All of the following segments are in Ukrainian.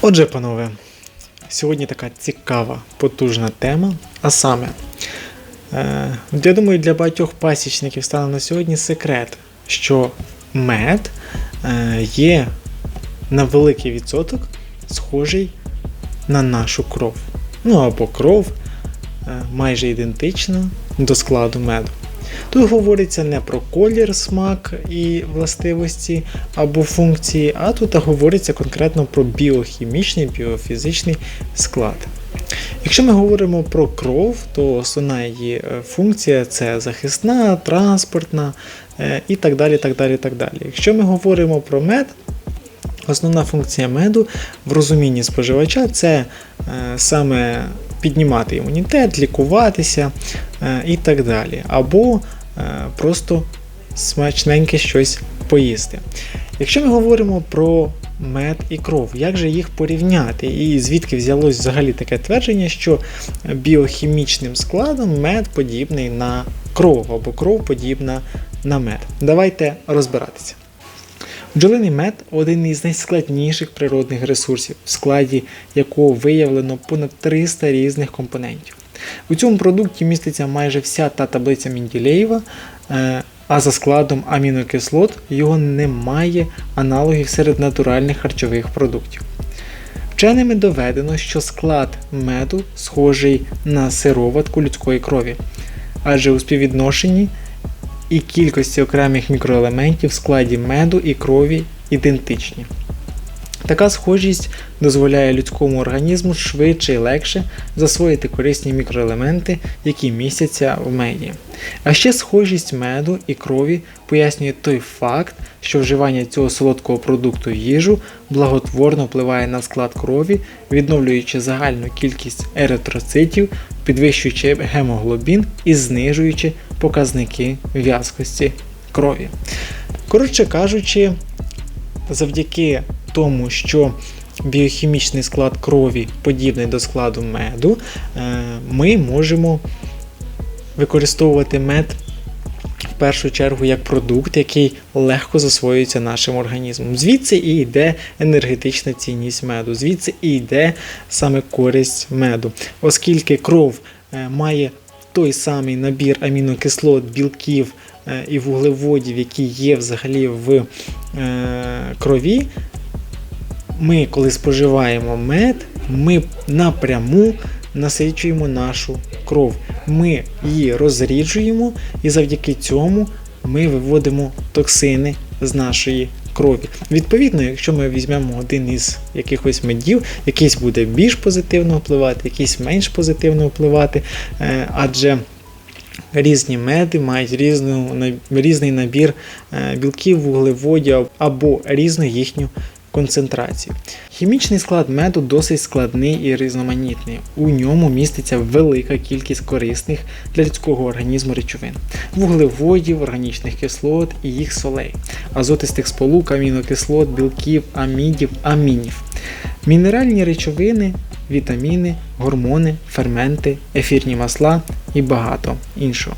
Отже, панове, сьогодні така цікава, потужна тема. А саме, е, я думаю, для багатьох пасічників стане на сьогодні секрет, що мед е, є на великий відсоток схожий на нашу кров. Ну або кров е, майже ідентична до складу меду. Тут говориться не про колір, смак і властивості або функції, а тут говориться конкретно про біохімічний, біофізичний склад. Якщо ми говоримо про кров, то основна її е, функція це захисна, транспортна е, і так далі. так далі, так далі. Якщо ми говоримо про мед, основна функція меду в розумінні споживача це е, саме піднімати імунітет, лікуватися е, і так далі. Або е, просто смачненьке щось поїсти. Якщо ми говоримо про мед і кров, як же їх порівняти? І звідки взялось взагалі таке твердження, що біохімічним складом мед подібний на кров, або кров подібна на мед? Давайте розбиратися. Бджолиний мед один із найскладніших природних ресурсів, в складі якого виявлено понад 300 різних компонентів. У цьому продукті міститься майже вся та таблиця Менділеєва, е, а за складом амінокислот його немає аналогів серед натуральних харчових продуктів. Вченими доведено, що склад меду схожий на сироватку людської крові, адже у співвідношенні і кількості окремих мікроелементів в складі меду і крові ідентичні. Така схожість дозволяє людському організму швидше і легше засвоїти корисні мікроелементи, які містяться в меді. А ще схожість меду і крові пояснює той факт, що вживання цього солодкого продукту в їжу благотворно впливає на склад крові, відновлюючи загальну кількість еритроцитів, підвищуючи гемоглобін і знижуючи показники в'язкості крові. Коротше кажучи, завдяки тому, що біохімічний склад крові подібний до складу меду, е, ми можемо використовувати мед в першу чергу як продукт, який легко засвоюється нашим організмом. Звідси і йде енергетична цінність меду, звідси і йде саме користь меду, оскільки кров е, має той самий набір амінокислот, білків е, і вуглеводів, які є взагалі в крові, ми, коли споживаємо мед, ми напряму насичуємо нашу кров. Ми її розріджуємо, і завдяки цьому ми виводимо токсини з нашої крові. Відповідно, якщо ми візьмемо один із якихось медів, якийсь буде більш позитивно впливати, якийсь менш позитивно впливати, е, адже Різні меди мають різну, різний набір е, білків, вуглеводів або різну їхню концентрації. Хімічний склад меду досить складний і різноманітний. У ньому міститься велика кількість корисних для людського організму речовин, вуглеводів, органічних кислот і їх солей, азотистих сполук, амінокислот, білків, амідів, амінів, мінеральні речовини. Вітаміни, гормони, ферменти, ефірні масла і багато іншого.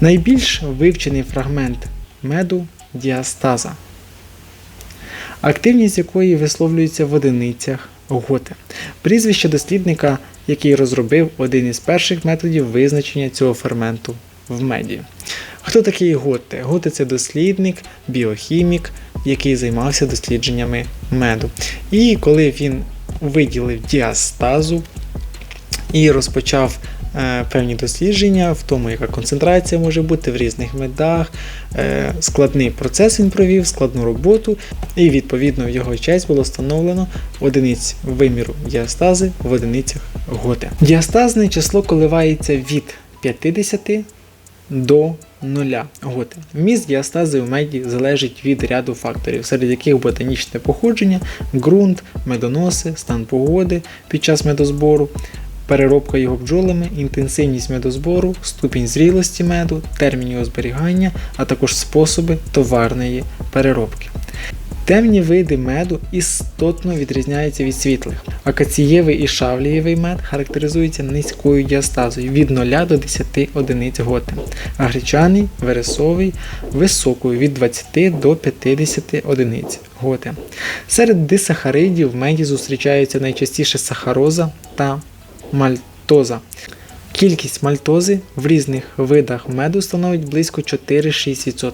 Найбільш вивчений фрагмент меду діастаза активність якої висловлюється в одиницях готи. Прізвище дослідника, який розробив один із перших методів визначення цього ферменту в меді. Хто такий Готе? Готе це дослідник, біохімік, який займався дослідженнями меду. І коли він виділив діастазу і розпочав певні дослідження в тому, яка концентрація може бути в різних медах, е, складний процес він провів, складну роботу, і відповідно в його честь було встановлено одиниць виміру діастази в одиницях готи. Діастазне число коливається від 50 до 0 готи. Міст діастази в меді залежить від ряду факторів, серед яких ботанічне походження, ґрунт, медоноси, стан погоди під час медозбору, переробка його бджолами, інтенсивність медозбору, ступінь зрілості меду, термін його зберігання, а також способи товарної переробки. Темні види меду істотно відрізняються від світлих. Акацієвий і шавлієвий мед характеризуються низькою діастазою від 0 до 10 одиниць готи, а гречаний вересовий високою від 20 до 50 одиниць готи. Серед дисахаридів в меді зустрічаються найчастіше сахароза та мальтоза. Кількість мальтози в різних видах меду становить близько 4-6%.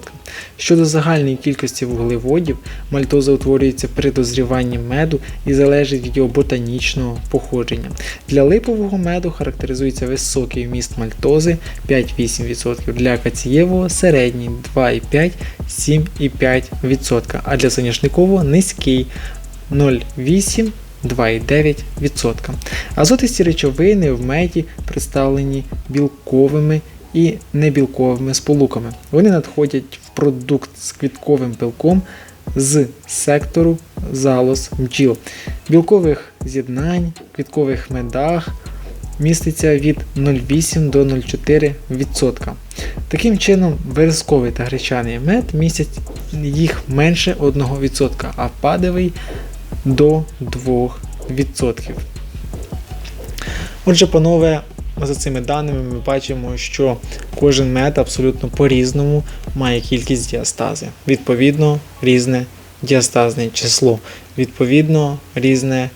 Щодо загальної кількості вуглеводів, мальтоза утворюється при дозріванні меду і залежить від його ботанічного походження. Для липового меду характеризується високий вміст мальтози 5-8%, для акацієвого середній 2,5-7,5%, а для соняшникового низький 0,8%. 2,9%. Азотисті речовини в меді представлені білковими і небілковими сполуками. Вони надходять в продукт з квітковим пилком з сектору залоз бджіл. Білкових з'єднань, квіткових медах міститься від 0,8 до 0,4%. Таким чином, вересковий та гречаний мед містять їх менше 1%, а падовий до 2%. Отже, панове, за цими даними ми бачимо, що кожен мед абсолютно по-різному має кількість діастази. Відповідно, різне діастазне число, відповідно, різне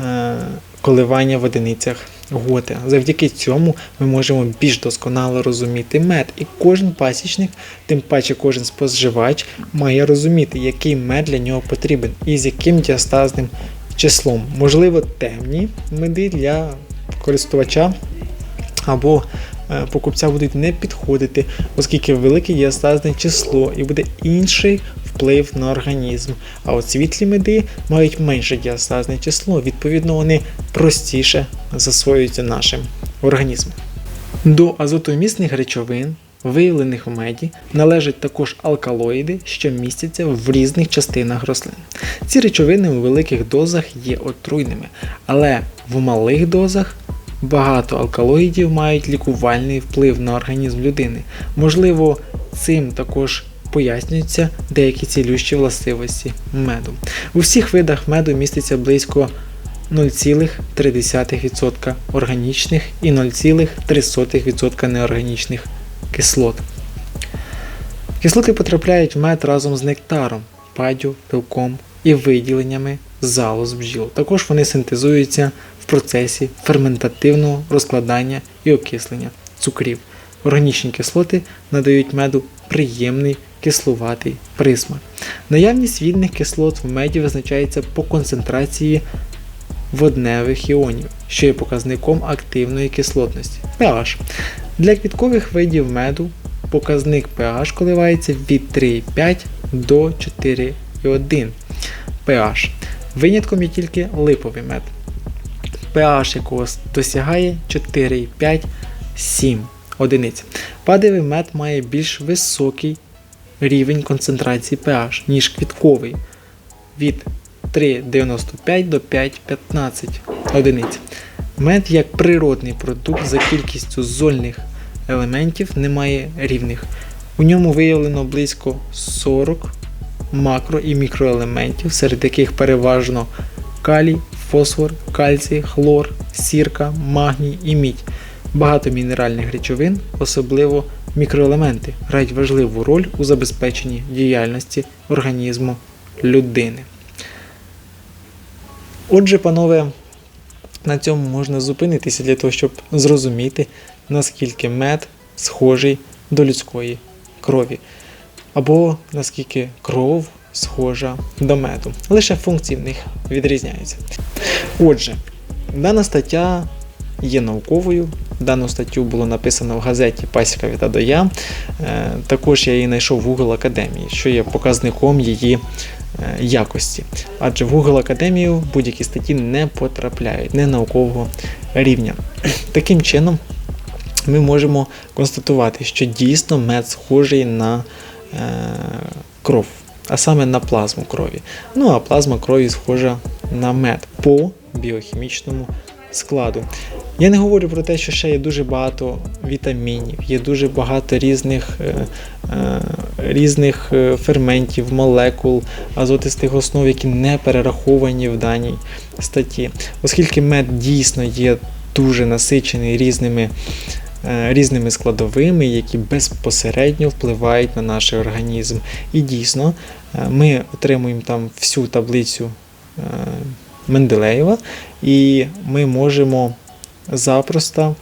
е, коливання в одиницях готи. Завдяки цьому ми можемо більш досконало розуміти мед. І кожен пасічник, тим паче кожен споживач, має розуміти, який мед для нього потрібен і з яким діастазним числом. Можливо, темні меди для користувача або е, покупця будуть не підходити, оскільки велике діастазне число і буде інший вплив на організм. А от світлі меди мають менше діастазне число, відповідно, вони простіше засвоюються нашим організмом. До азотомісних речовин, виявлених у меді, належать також алкалоїди, що містяться в різних частинах рослин. Ці речовини у великих дозах є отруйними, але в малих дозах Багато алкалоїдів мають лікувальний вплив на організм людини. Можливо, цим також пояснюються деякі цілющі властивості меду. У всіх видах меду міститься близько 0,3% органічних і 0,3% неорганічних кислот. Кислоти потрапляють в мед разом з нектаром, паддю, пилком і виділеннями залоз бджіл. Також вони синтезуються в процесі ферментативного розкладання і окислення цукрів. Органічні кислоти надають меду приємний кислуватий присмак. Наявність вільних кислот в меді визначається по концентрації водневих іонів, що є показником активної кислотності pH. Для квіткових видів меду показник pH коливається від 3,5 до 4,1 pH. Винятком є тільки липовий мед pH якого досягає 4,5-7 одиниць. Падевий мед має більш високий рівень концентрації pH, ніж квітковий від 3,95 до 5,15 одиниць. Мед як природний продукт за кількістю зольних елементів не має рівних. У ньому виявлено близько 40 макро і мікроелементів, серед яких переважно калій, фосфор, кальцій, хлор, сірка, магній і мідь. Багато мінеральних речовин, особливо мікроелементи, грають важливу роль у забезпеченні діяльності організму людини. Отже, панове, на цьому можна зупинитися для того, щоб зрозуміти, наскільки мед схожий до людської крові. Або наскільки кров схожа до меду. Лише функції в них відрізняються. Отже, дана стаття є науковою. Дану статтю було написано в газеті Пасіка від Адоя. Е, також я її знайшов в Google Академії, що є показником її е, якості. Адже в Google Академію будь-які статті не потрапляють, не наукового рівня. Таким чином, ми можемо констатувати, що дійсно мед схожий на е, кров а саме на плазму крові. Ну а плазма крові схожа на мед по біохімічному складу. Я не говорю про те, що ще є дуже багато вітамінів, є дуже багато різних, е, е, різних е, ферментів, молекул, азотистих основ, які не перераховані в даній статті. Оскільки мед дійсно є дуже насичений різними, різними складовими, які безпосередньо впливають на наш організм. І дійсно, ми отримуємо там всю таблицю Менделеєва, і ми можемо запросто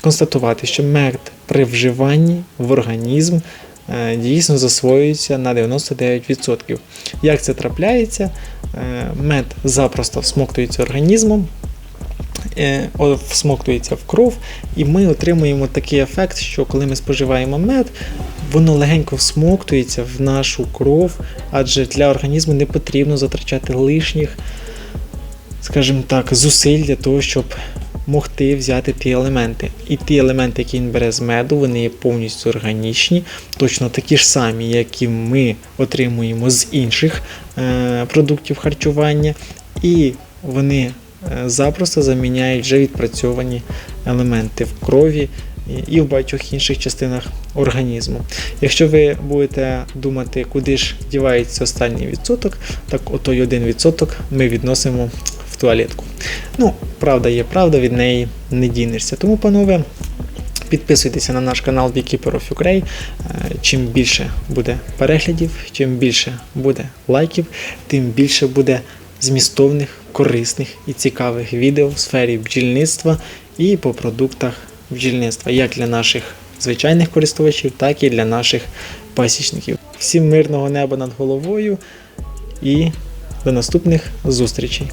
констатувати, що мед при вживанні в організм е, дійсно засвоюється на 99%. Як це трапляється? Е, Мед запросто всмоктується організмом, е, всмоктується в кров, і ми отримуємо такий ефект, що коли ми споживаємо мед, воно легенько всмоктується в нашу кров, адже для організму не потрібно затрачати лишніх, скажімо так, зусиль для того, щоб могти взяти ті елементи. І ті елементи, які він бере з меду, вони є повністю органічні, точно такі ж самі, які ми отримуємо з інших е, продуктів харчування, і вони е, запросто заміняють вже відпрацьовані елементи в крові і- в багатьох інших частинах організму. Якщо ви будете думати, куди ж дівається останній відсоток, так отой один відсоток ми відносимо туалетку. Ну, правда є правда, від неї не дінешся. Тому, панове, підписуйтеся на наш канал Beekeeper of Ukraine. Чим більше буде переглядів, чим більше буде лайків, тим більше буде змістовних, корисних і цікавих відео в сфері бджільництва і по продуктах бджільництва, як для наших звичайних користувачів, так і для наших пасічників. Всім мирного неба над головою і до наступних зустрічей!